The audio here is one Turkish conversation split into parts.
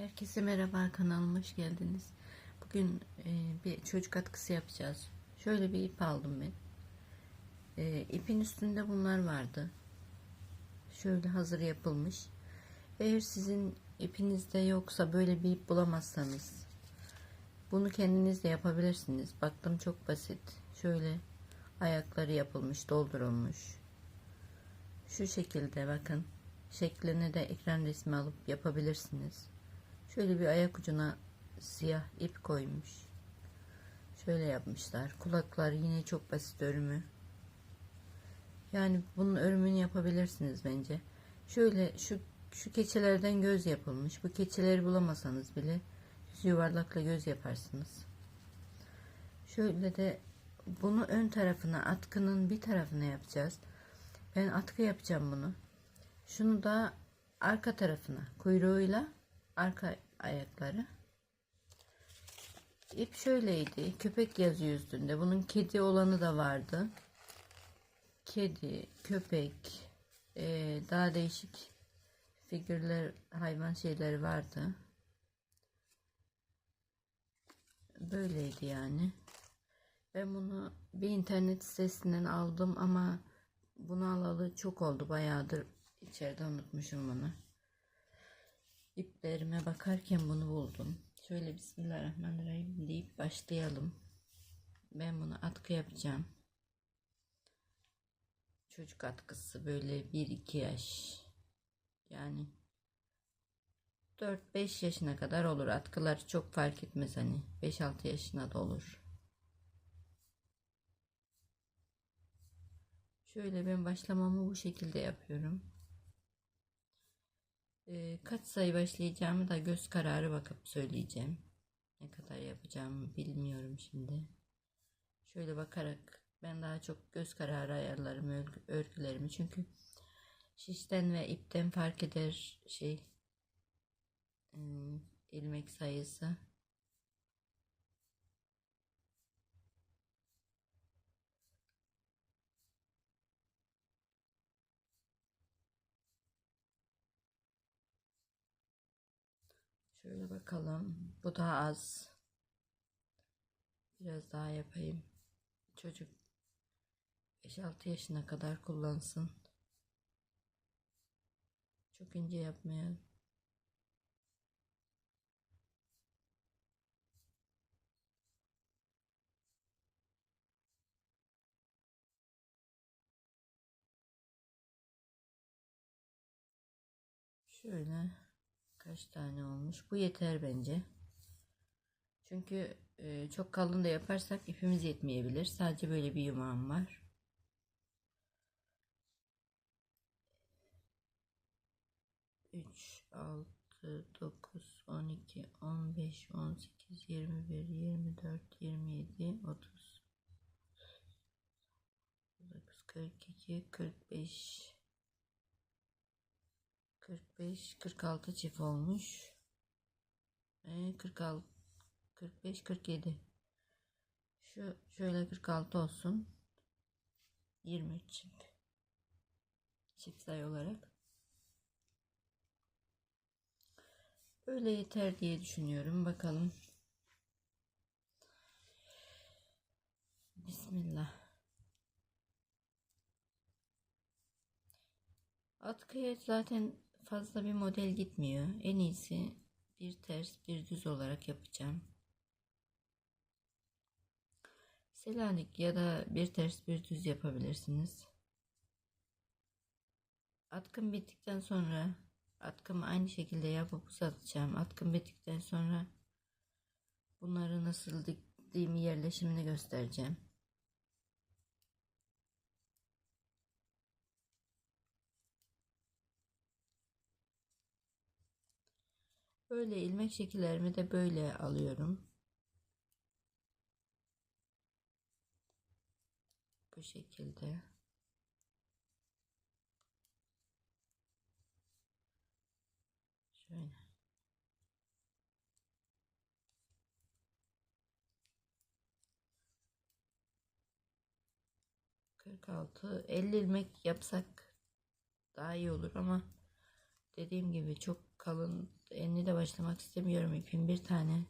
Herkese merhaba kanalıma hoş geldiniz. Bugün e, bir çocuk atkısı yapacağız. Şöyle bir ip aldım ben. E, ipin üstünde bunlar vardı. Şöyle hazır yapılmış. Eğer sizin ipinizde yoksa böyle bir ip bulamazsanız bunu kendiniz de yapabilirsiniz. Baktım çok basit. Şöyle ayakları yapılmış, doldurulmuş. Şu şekilde bakın. Şekline de ekran resmi alıp yapabilirsiniz. Şöyle bir ayak ucuna siyah ip koymuş. Şöyle yapmışlar. Kulaklar yine çok basit örümü. Yani bunun örümünü yapabilirsiniz bence. Şöyle şu şu keçelerden göz yapılmış. Bu keçeleri bulamasanız bile düz yuvarlakla göz yaparsınız. Şöyle de bunu ön tarafına atkının bir tarafına yapacağız. Ben atkı yapacağım bunu. Şunu da arka tarafına kuyruğuyla arka ayakları. İp şöyleydi. Köpek yazıyor üstünde. Bunun kedi olanı da vardı. Kedi, köpek, eee, daha değişik figürler, hayvan şeyleri vardı. Böyleydi yani. Ben bunu bir internet sitesinden aldım ama bunu alalı çok oldu. Bayağıdır içeride unutmuşum bunu. İplerime bakarken bunu buldum. Şöyle Bismillahirrahmanirrahim deyip başlayalım. Ben bunu atkı yapacağım. Çocuk atkısı böyle 1-2 yaş. Yani 4-5 yaşına kadar olur. Atkılar çok fark etmez hani. 5-6 yaşına da olur. Şöyle ben başlamamı bu şekilde yapıyorum. Ee, kaç sayı başlayacağımı da göz kararı bakıp söyleyeceğim. Ne kadar yapacağımı bilmiyorum şimdi. Şöyle bakarak ben daha çok göz kararı ayarlarım örgü- örgülerimi çünkü şişten ve ipten fark eder şey ım, ilmek sayısı. Şöyle bakalım. Bu daha az. Biraz daha yapayım. Çocuk 5-6 yaşına kadar kullansın. Çok ince yapmayalım. Şöyle kaç tane olmuş? Bu yeter bence. Çünkü e, çok kalın da yaparsak ipimiz yetmeyebilir. Sadece böyle bir yumağım var. Üç, altı, dokuz, on iki, on beş, on sekiz, yirmi bir, yirmi dört, yirmi yedi, otuz, kırk iki, kırk beş, 45 46 çift olmuş. E, 46 45 47. Şu şöyle 46 olsun. 23 çift. Çift sayı olarak. Böyle yeter diye düşünüyorum. Bakalım. Bismillah. Atkıya zaten fazla bir model gitmiyor. En iyisi bir ters bir düz olarak yapacağım. Selanik ya da bir ters bir düz yapabilirsiniz. Atkım bittikten sonra atkımı aynı şekilde yapıp uzatacağım. Atkım bittikten sonra bunları nasıl diktiğimi yerleşimini göstereceğim. Böyle ilmek şekillerimi de böyle alıyorum. Bu şekilde. Şöyle. Kırk altı, elli ilmek yapsak daha iyi olur ama dediğim gibi çok kalın enli de başlamak istemiyorum ipim bir tane.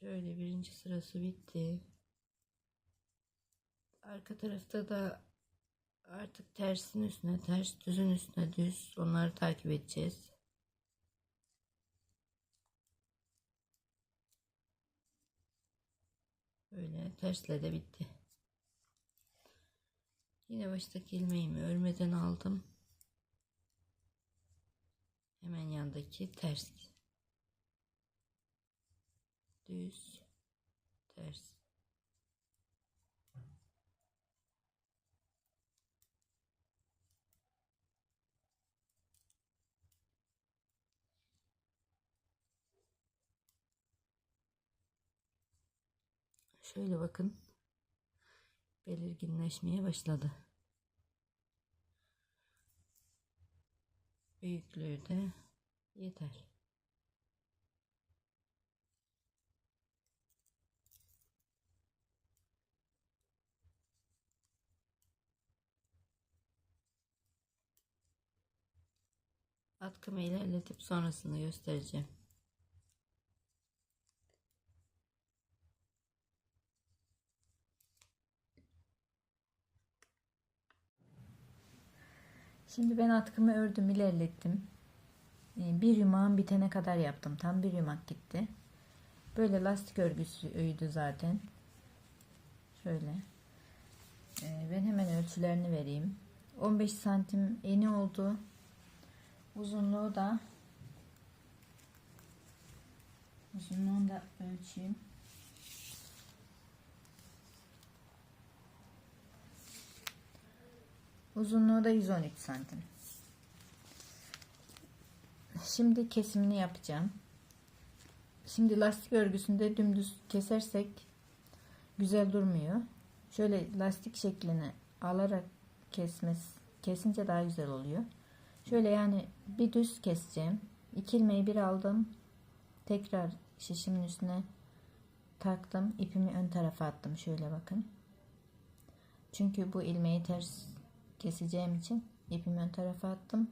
Şöyle birinci sırası bitti. Arka tarafta da artık tersin üstüne ters, düzün üstüne düz onları takip edeceğiz. Böyle tersle de bitti. Yine baştaki ilmeğimi örmeden aldım. Hemen yandaki ters. Düz. Ters. Şöyle bakın. Belirginleşmeye başladı. Büyüklüğü de yeter. Atkımı ilerletip sonrasını göstereceğim. Şimdi ben atkımı ördüm, ilerlettim. Ee, Bir yumağın bitene kadar yaptım. Tam bir yumak gitti. Böyle lastik örgüsü öydü zaten. Şöyle. Ee, Ben hemen ölçülerini vereyim. 15 santim eni oldu. Uzunluğu da uzunluğunu da ölçeyim. Uzunluğu da 113 santim. Şimdi kesimini yapacağım. Şimdi lastik örgüsünde dümdüz kesersek güzel durmuyor. Şöyle lastik şeklini alarak kesmesi kesince daha güzel oluyor. Şöyle yani bir düz keseceğim. İki ilmeği bir aldım. Tekrar şişimin üstüne taktım. İpimi ön tarafa attım. Şöyle bakın. Çünkü bu ilmeği ters keseceğim için ipimi ön tarafa attım.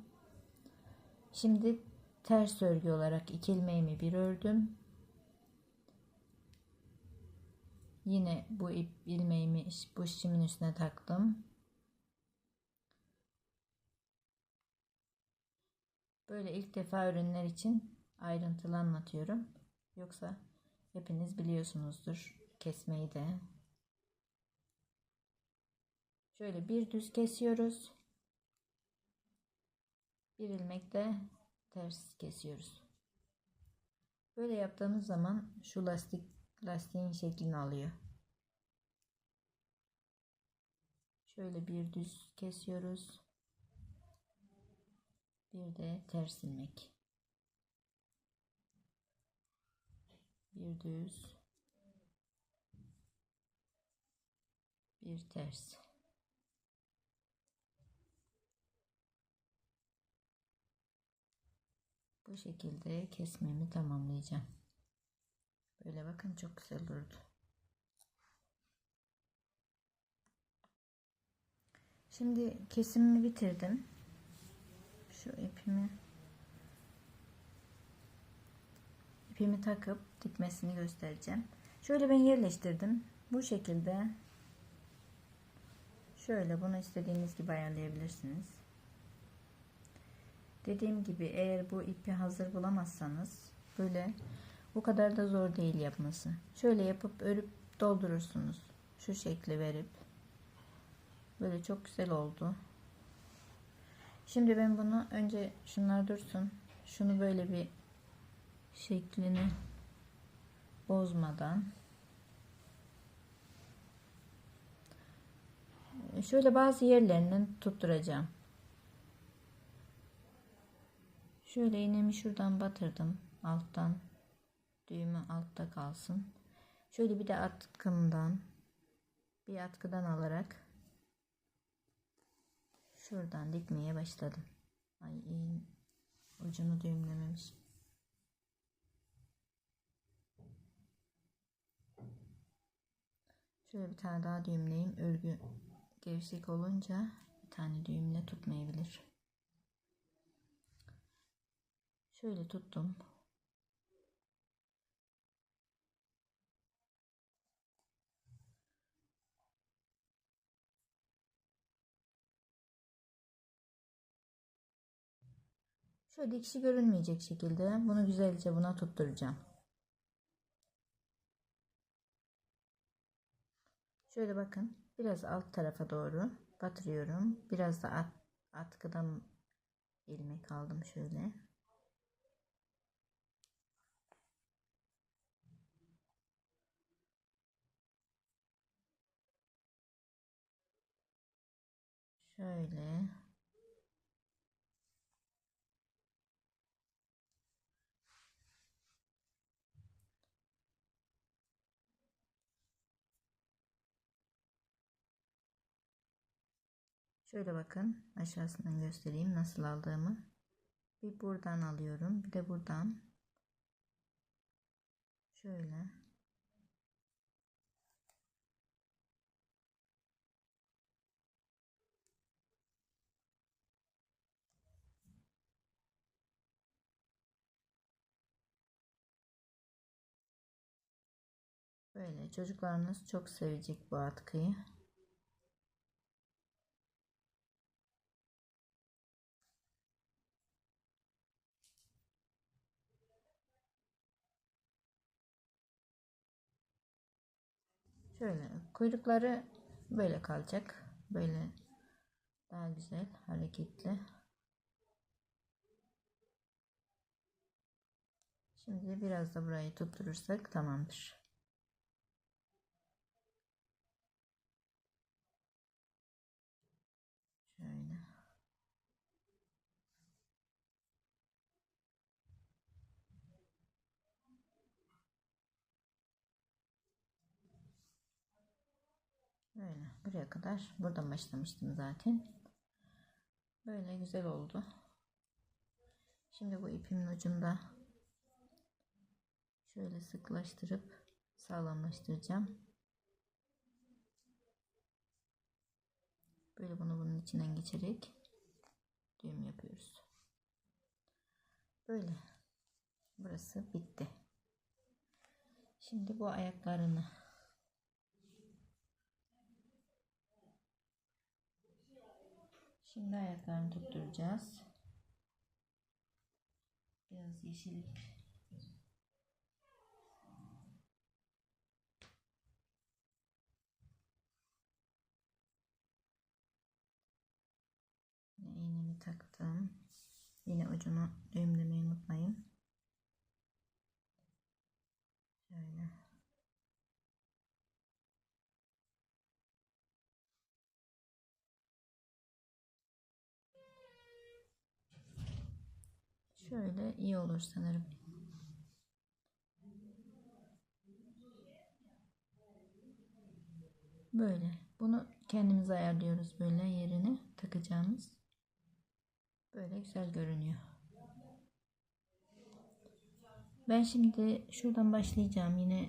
Şimdi ters örgü olarak iki ilmeğimi bir ördüm. Yine bu ip ilmeğimi bu şişimin üstüne taktım. Böyle ilk defa ürünler için ayrıntılı anlatıyorum. Yoksa hepiniz biliyorsunuzdur kesmeyi de. Şöyle bir düz kesiyoruz. Bir ilmek de ters kesiyoruz. Böyle yaptığımız zaman şu lastik lastiğin şeklini alıyor. Şöyle bir düz kesiyoruz. Bir de ters ilmek. Bir düz. Bir ters. Bu şekilde kesmemi tamamlayacağım. Böyle bakın çok güzel durdu. Şimdi kesimimi bitirdim. Şu ipimi ipimi takıp dikmesini göstereceğim. Şöyle ben yerleştirdim. Bu şekilde şöyle bunu istediğiniz gibi ayarlayabilirsiniz. Dediğim gibi eğer bu ipi hazır bulamazsanız böyle bu kadar da zor değil yapması. Şöyle yapıp örüp doldurursunuz. Şu şekli verip böyle çok güzel oldu. Şimdi ben bunu önce şunlar dursun. Şunu böyle bir şeklini bozmadan şöyle bazı yerlerinden tutturacağım. Şöyle iğnemi şuradan batırdım alttan düğümü altta kalsın. Şöyle bir de atkımdan bir atkıdan alarak şuradan dikmeye başladım. Ay iyi. Ucunu düğümlememiş. Şöyle bir tane daha düğümleyeyim. Örgü gevşek olunca bir tane düğümle tutmayabilir. Şöyle tuttum. Şöyle dikişi görünmeyecek şekilde bunu güzelce buna tutturacağım. Şöyle bakın biraz alt tarafa doğru batırıyorum. Biraz da at, atkıdan ilmek aldım şöyle. Şöyle. Şöyle bakın aşağısından göstereyim nasıl aldığımı. Bir buradan alıyorum. Bir de buradan. Şöyle. Böyle çocuklarınız çok sevecek bu atkıyı. Şöyle kuyrukları böyle kalacak. Böyle daha güzel, hareketli. Şimdi biraz da burayı tutturursak tamamdır. Şöyle. Böyle buraya kadar buradan başlamıştım zaten. Böyle güzel oldu. Şimdi bu ipimin ucunda şöyle sıklaştırıp sağlamlaştıracağım. Böyle bunu bunun içinden geçerek düğüm yapıyoruz. Böyle. Burası bitti. Şimdi bu ayaklarını Şimdi ayaklarını tutturacağız. Biraz yeşillik. Yine iğnemi taktım. Yine ucunu düğümlemeyi unutmayın. Şöyle. Şöyle iyi olur sanırım. Böyle. Bunu kendimiz ayarlıyoruz böyle yerini takacağımız. Böyle güzel görünüyor. Ben şimdi şuradan başlayacağım. Yine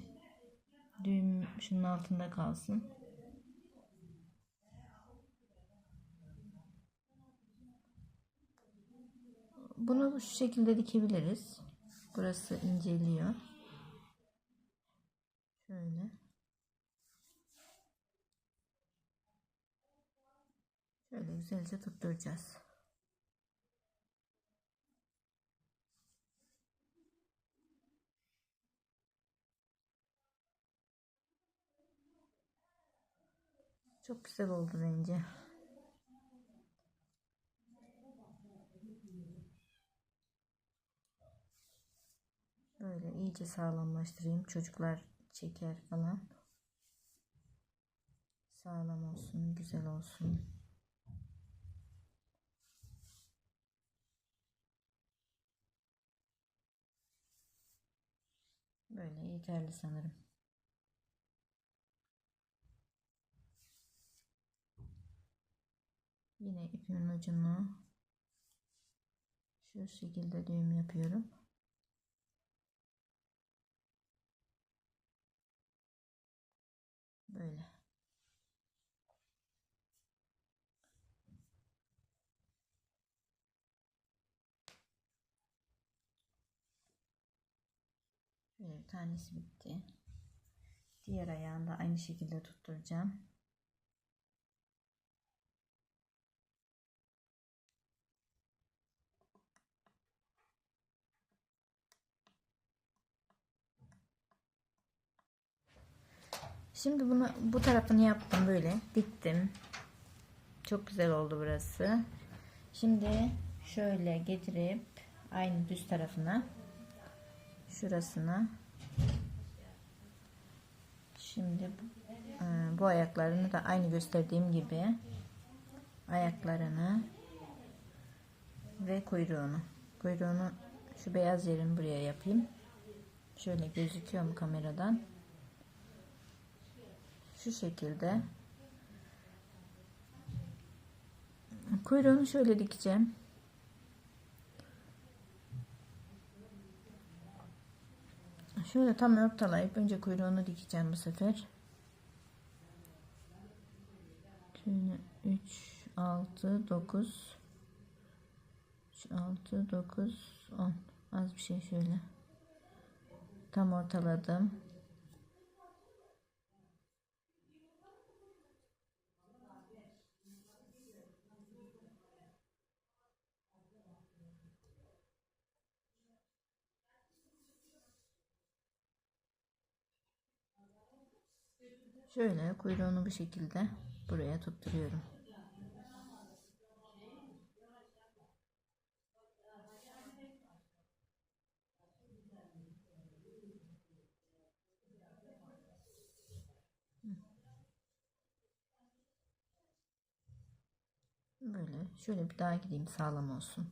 düğüm şunun altında kalsın. Bunu şu şekilde dikebiliriz. Burası inceliyor. Şöyle. Şöyle güzelce tutturacağız. Çok güzel oldu bence. Böyle iyice sağlamlaştırayım. Çocuklar çeker falan. Sağlam olsun, güzel olsun. Böyle yeterli sanırım. Yine ipimin ucunu Şu şekilde düğüm yapıyorum. Şöyle bir tanesi bitti. Diğer ayağını da aynı şekilde tutturacağım. Şimdi bunu bu tarafını yaptım böyle. Diktim. Çok güzel oldu burası. Şimdi şöyle getirip aynı düz tarafına şurasına. Şimdi e, bu ayaklarını da aynı gösterdiğim gibi ayaklarını ve kuyruğunu. Kuyruğunu şu beyaz yerini buraya yapayım. Şöyle gözüküyor mu kameradan şu şekilde. Kuyruğunu şöyle dikeceğim. Şöyle tam ortalayıp önce kuyruğunu dikeceğim bu sefer. Şöyle 3 6 9 3 6 9 10 az bir şey şöyle. Tam ortaladım Şöyle kuyruğunu bu şekilde buraya tutturuyorum. Böyle şöyle bir daha gideyim sağlam olsun.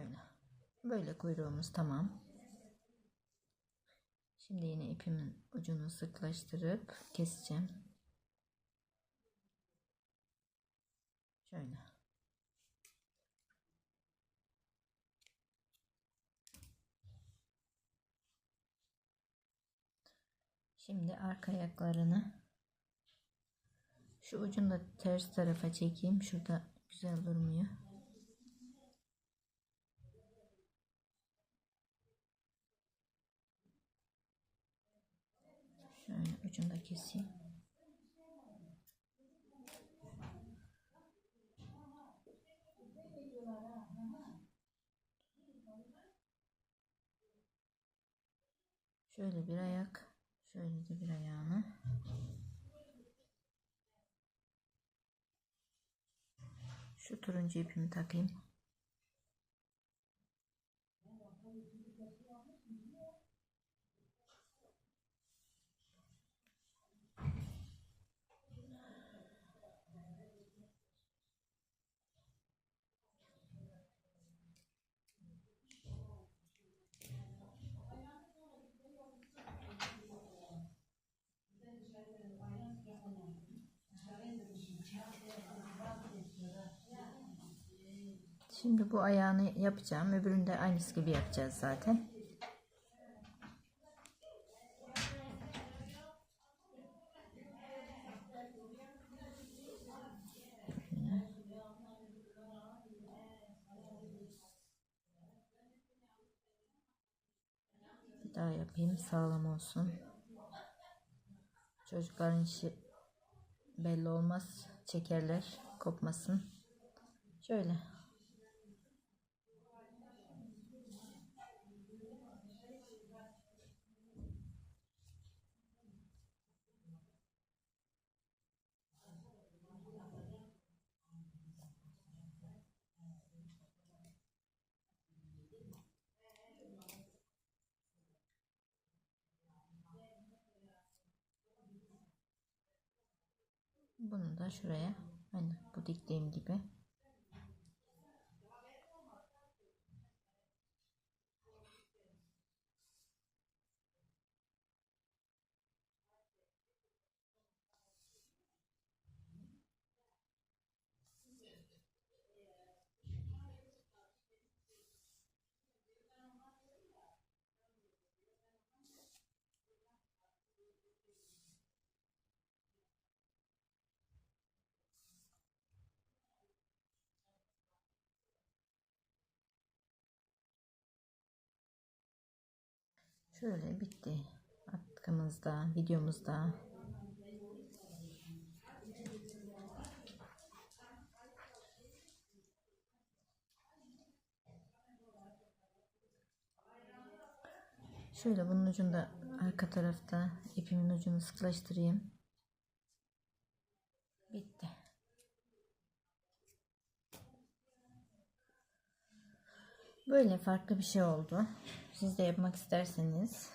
Şöyle. Böyle kuyruğumuz tamam. Şimdi yine ipimin ucunu sıklaştırıp keseceğim. Şöyle. Şimdi arka ayaklarını şu ucunu da ters tarafa çekeyim. Şurada güzel durmuyor. Şöyle ucunu keseyim. Şöyle bir ayak, şöyle de bir ayağını. Şu turuncu ipimi takayım. Şimdi bu ayağını yapacağım. Öbürünü de aynısı gibi yapacağız zaten. Bir daha yapayım sağlam olsun. Çocukların işi belli olmaz. Çekerler kopmasın. Şöyle. Bunu da şuraya. Hani bu diktiğim gibi Şöyle bitti. Atkımızda, videomuzda. Şöyle bunun ucunda arka tarafta ipimin ucunu sıklaştırayım. Bitti. Böyle farklı bir şey oldu. Siz de yapmak isterseniz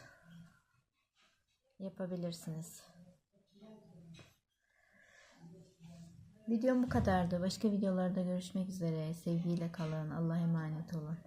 yapabilirsiniz. Videom bu kadardı. Başka videolarda görüşmek üzere. Sevgiyle kalın. Allah'a emanet olun.